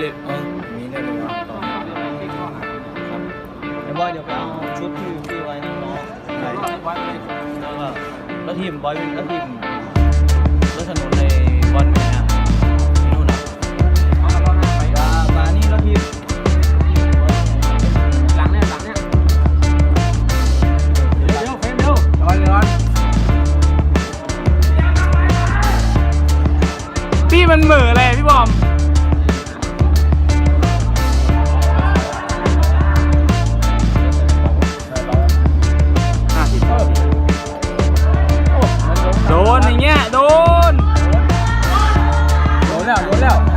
เลยเออมีได้เลยวะไอ้บอยเดี๋ยวไปเอาชุดที่ที่ไว้นน้องๆไปแล้วก็แล้ทีมบอยแล้วทีมรถถนนในบอลไหนอะไม่ะมามานี่แล้ทีมหลังเนี่ยหลังเนี่ยเร็วเร็วเร็วร้อนร้อนพี่มันเหม่อเลยพี่บอม 佐料。